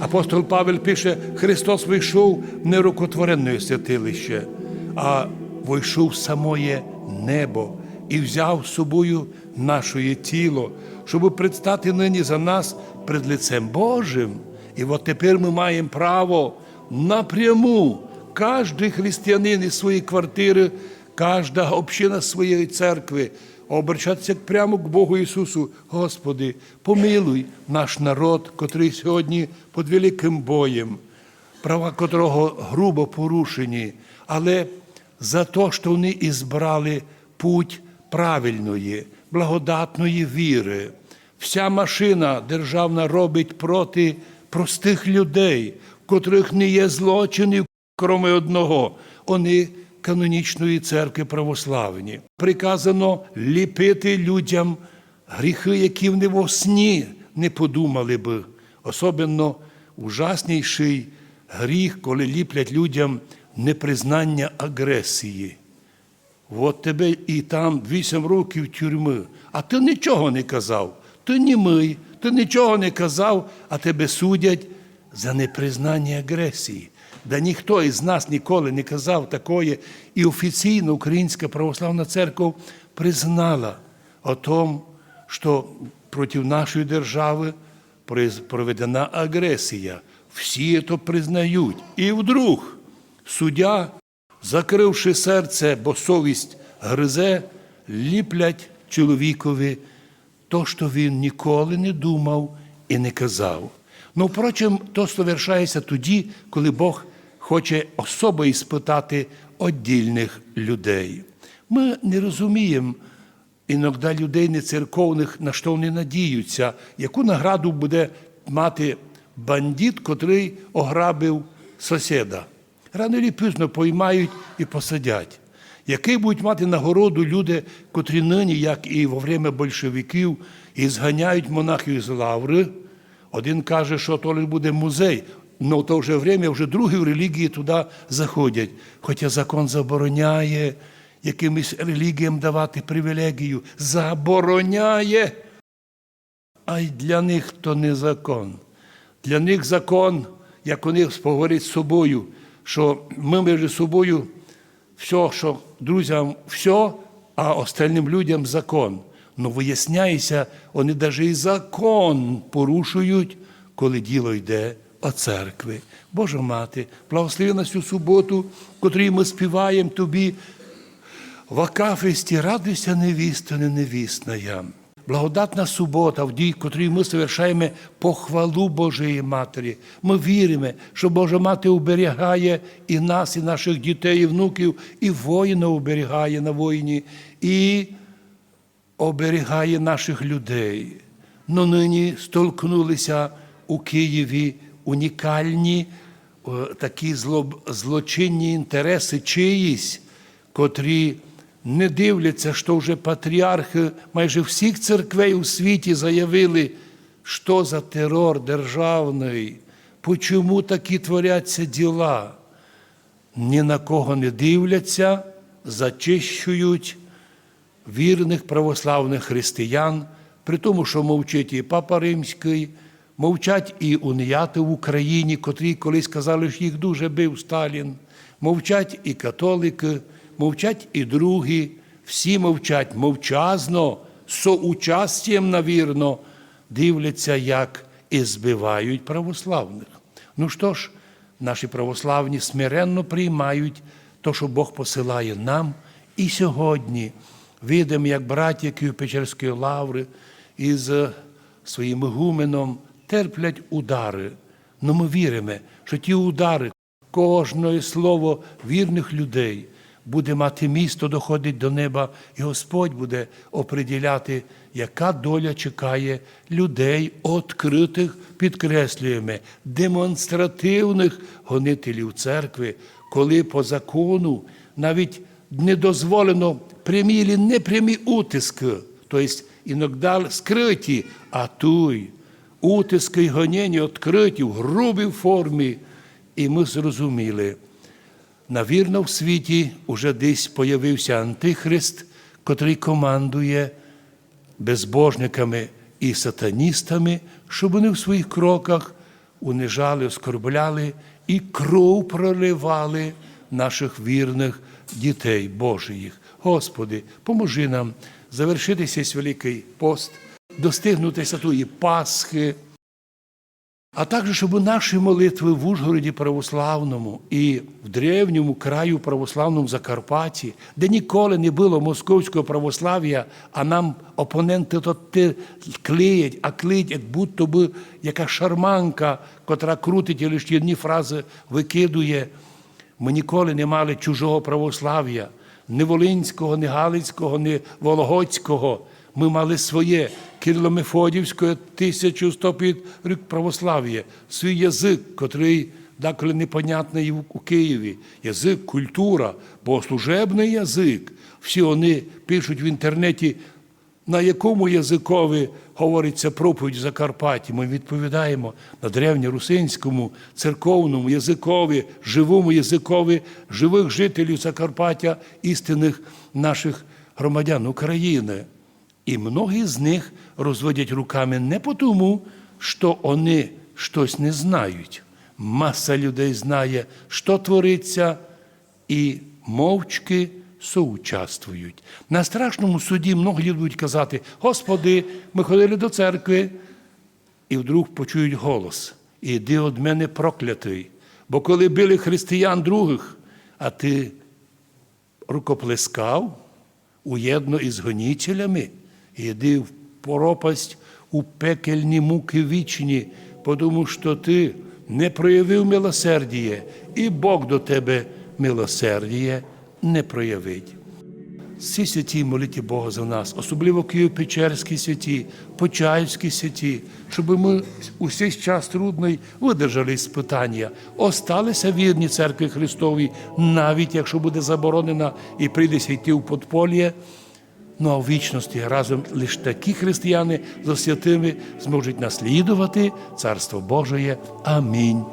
Апостол Павел пише: Христос вийшов не рукотворенне святилище, а вийшов самоє небо і взяв з собою наше тіло, щоб предстати нині за нас пред лицем Божим. І от тепер ми маємо право напряму, кожен християнин із своєї квартири, кожна община своєї церкви обращатися прямо к Богу Ісусу. Господи, помилуй наш народ, котрий сьогодні під великим боєм, права котрого грубо порушені, але за те, що вони ізбрали путь правильної, благодатної віри. Вся машина державна робить проти простих людей, в котрих не є злочинів, крім одного. Вони канонічної церкви православні. Приказано ліпити людям гріхи, які вони во сні не подумали би. Особенно ужасніший гріх, коли ліплять людям непризнання агресії. От тебе і там вісім років тюрми, а ти нічого не казав. Ти німий, ти нічого не казав, а тебе судять за непризнання агресії. Да ніхто із нас ніколи не казав такої, і офіційно Українська православна церква признала о том, що проти нашої держави проведена агресія. Всі це признають. І вдруг суддя закривши серце, бо совість гризе, ліплять чоловікові то, що він ніколи не думав і не казав. Ну, впрочем, то совершається тоді, коли Бог хоче особо іспитати віддільних людей. Ми не розуміємо іноді людей нецерковних, на що вони надіються, яку награду буде мати бандит, котрий ограбив сусіда. Рано чи пізно поймають і посадять. Який будуть мати нагороду люди, котрі нині, як і во время большевиків, і зганяють монахів з лаври. Один каже, що то лише буде музей, але в то вже время вже другі релігії туди заходять. Хоча закон забороняє якимось релігіям давати привілегію. Забороняє. А й для них то не закон. Для них закон, як вони поговорять з собою, що ми між собою все, що друзям, все, а остальним людям закон. Ну, виясняється, вони навіть і закон порушують, коли діло йде о церкви. Божа мати, благослови на цю суботу, котрій ми співаємо тобі. В Акафисті радуйся, невіста, не невісна я. Благодатна субота, в дій, котрій ми совершаємо похвалу Божої Матері. Ми віримо, що Божа Мати оберігає і нас, і наших дітей, і внуків, і воїна оберігає на воїні, і оберігає наших людей. Но нині столкнулися у Києві унікальні е, такі зло- злочинні інтереси чиїсь, котрі не дивляться, що вже патріархи майже всіх церквей у світі заявили, що за терор державний, почому такі творяться діла. Ні на кого не дивляться, зачищують вірних православних християн, при тому, що мовчить і Папа Римський, мовчать і уніяти в Україні, котрі колись казали, що їх дуже бив Сталін, мовчать і католики, мовчать і другі, всі мовчать мовчазно, соучастям, навірно, дивляться, як і збивають православних. Ну що ж, наші православні смиренно приймають те, що Бог посилає нам і сьогодні. Видимо, як браття Києво-Печерської лаври із е, своїм гуменом терплять удари. Но ми віримо, що ті удари, кожне слово вірних людей буде мати місто, доходить до неба, і Господь буде оприділяти, яка доля чекає людей, відкритих, підкреслюємо, демонстративних гонителів церкви, коли по закону навіть не дозволено прямі чи непрямі утиски, тобто іноді скриті, а туй утиски й гоніння відкриті в грубій формі. І ми зрозуміли, навірно, в світі уже десь появився антихрист, котрий командує безбожниками і сатаністами, щоб вони в своїх кроках унижали, оскорбляли і кров проливали наших вірних дітей Божиїх. Господи, поможи нам завершити цей великий пост, достигнути святої Пасхи. А також, щоб наші молитви в Ужгороді православному і в древньому краю православному Закарпатті, де ніколи не було московського православ'я, а нам опоненти то клеять, а клеять, як будто би яка шарманка, котра крутить і лише одні фрази викидує. Ми ніколи не мали чужого православ'я, ні Волинського, ні Галицького, ні Вологодського. Ми мали своє Кирило-Мефодівське 1105 рік православ'я, свій язик, котрий деколи непонятний у Києві. Язик, культура, богослужебний язик. Всі вони пишуть в інтернеті, на якому язикові говориться проповідь в Закарпатті. Ми відповідаємо на древньорусинському, церковному, язикові, живому язикові живих жителів Закарпаття, істинних наших громадян України. І многі з них розводять руками не тому, що вони щось не знають. Маса людей знає, що твориться, і мовчки соучаствують. На страшному суді многі будуть казати: Господи, ми ходили до церкви, і вдруг почують голос: Іди від мене проклятий. Бо коли били християн других, а ти рукоплескав уєдно із гонітелями, іди в пропасть у пекельні муки вічні, тому що ти не проявив милосердіє, і Бог до тебе милосердіє не проявить. Всі святі моліть Бога за нас, особливо Києво-Печерські святі, Почаївські святі, щоб ми у цей час трудний видержали спитання, осталися вірні церкві Христовій, навіть якщо буде заборонена і прийдеться йти в подполє. Ну а в вічності разом лише такі християни за святими зможуть наслідувати Царство Божеє. Амінь.